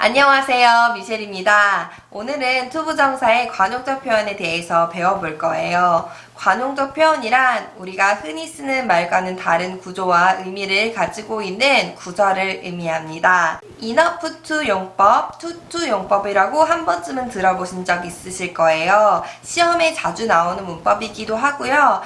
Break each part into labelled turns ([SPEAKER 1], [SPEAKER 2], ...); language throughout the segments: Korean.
[SPEAKER 1] 안녕하세요. 미셸입니다. 오늘은 투부정사의 관용적 표현에 대해서 배워볼 거예요. 관용적 표현이란 우리가 흔히 쓰는 말과는 다른 구조와 의미를 가지고 있는 구절을 의미합니다. to 용법, to 용법이라고 한 번쯤은 들어보신 적 있으실 거예요. 시험에 자주 나오는 문법이기도 하고요.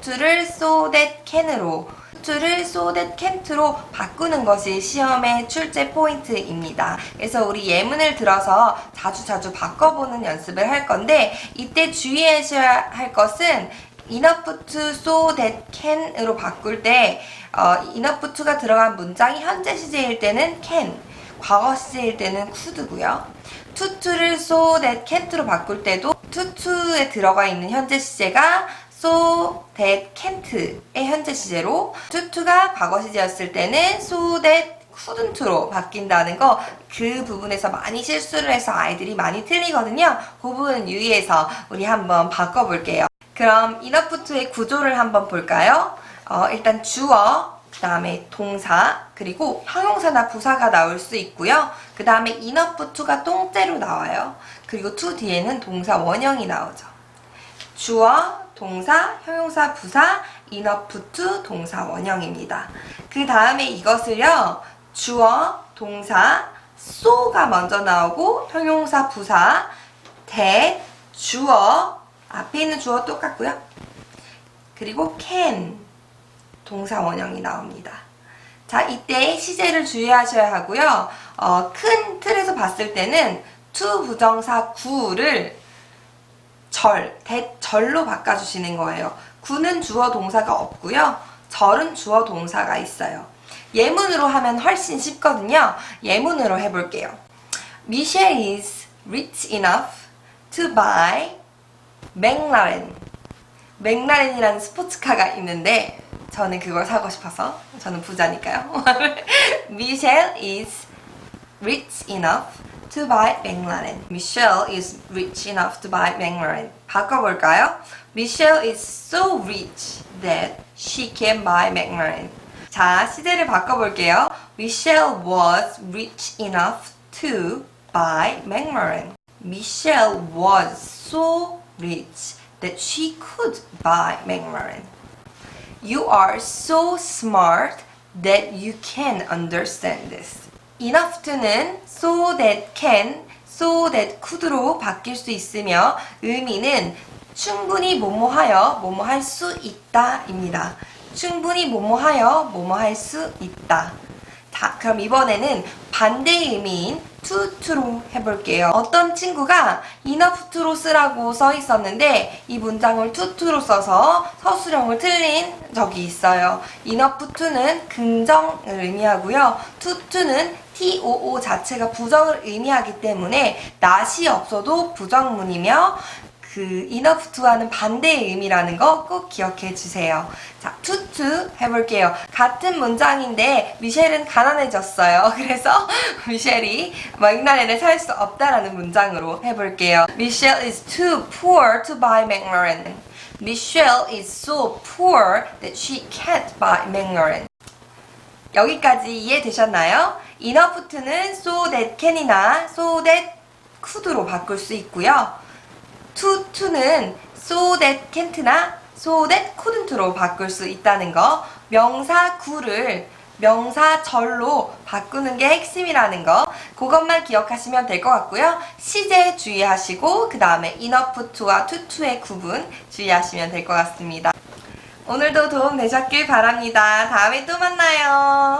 [SPEAKER 1] to를 so that can으로 to를 so that can't로 바꾸는 것이 시험의 출제 포인트입니다. 그래서 우리 예문을 들어서 자주 자주 바꿔보는 연습을 할 건데 이때 주의하셔야 할 것은 enough to so that can으로 바꿀 때 어, enough to가 들어간 문장이 현재 시제일 때는 can, 과거 시제일 때는 could고요. to to를 so that can't로 바꿀 때도 to to에 들어가 있는 현재 시제가 so that can't의 현재 시제로 to to가 과거 시제였을 때는 so that couldn't로 바뀐다는 거 그 부분에서 많이 실수를 해서 아이들이 많이 틀리거든요. 그 부분 유의해서 우리 한번 바꿔볼게요. 그럼 to의 구조를 한번 볼까요? 어, 일단 주어, 그 다음에 동사, 그리고 형용사나 부사가 나올 수 있고요. 그 다음에 to가 똥째로 나와요. 그리고 to 뒤에는 동사 원형이 나오죠. 주어, 동사, 형용사, 부사, to 동사 원형입니다. 그 다음에 이것을요, 주어, 동사, so가 먼저 나오고, 형용사, 부사, that, 주어, 앞에 있는 주어 똑같고요. 그리고 can, 동사 원형이 나옵니다. 자, 이때 시제를 주의하셔야 하고요. 어, 큰 틀에서 봤을 때는 to 부정사 구를 절, 대절로 바꿔주시는 거예요. 구는 주어 동사가 없고요. 절은 주어 동사가 있어요. 예문으로 하면 훨씬 쉽거든요. 예문으로 해볼게요. Michelle is rich enough to buy 맥라렌. 맥라렌이라는 스포츠카가 있는데 저는 그걸 사고 싶어서 저는 부자니까요. Michelle is rich enough to buy 맥라렌. Michelle is rich enough to buy 맥라렌. 바꿔볼까요? Michelle is so rich that she can buy 맥라렌. 자, 시제를 바꿔볼게요. Michelle was rich enough to buy 맥라렌. Michelle was so rich that she could buy 맥라렌. You are so smart that you can understand this. Enough to는 so that can, so that could로 바뀔 수 있으며 의미는 충분히 뭐뭐하여 뭐뭐할 수 있다입니다. 충분히 뭐뭐하여 뭐뭐할 수 있다. 자, 그럼 이번에는 반대의 의미인 to로 해볼게요. 어떤 친구가 enough to로 쓰라고 써 있었는데 이 문장을 to로 써서 서술형을 틀린 적이 있어요. enough to는 긍정을 의미하고요. to는 too 자체가 부정을 의미하기 때문에 not이 없어도 부정문이며 그 enough to와는 반대의 의미라는 거 꼭 기억해 주세요. 자, to to 해볼게요. 같은 문장인데 미셸은 가난해졌어요. 그래서 미셸이 맥라렌을 살 수 없다라는 문장으로 해볼게요. Michelle is too poor to buy McLaren. Michelle is so poor that she can't buy McLaren. 여기까지 이해되셨나요? enough to는 so that can이나 so that could로 바꿀 수 있고요. To to는 so that can't나 so that couldn't로 바꿀 수 있다는 거. 명사 구를 명사 절로 바꾸는 게 핵심이라는 거. 그것만 기억하시면 될 것 같고요. 시제 주의하시고 그 다음에 enough to와 to to의 구분 주의하시면 될 것 같습니다. 오늘도 도움 되셨길 바랍니다. 다음에 또 만나요.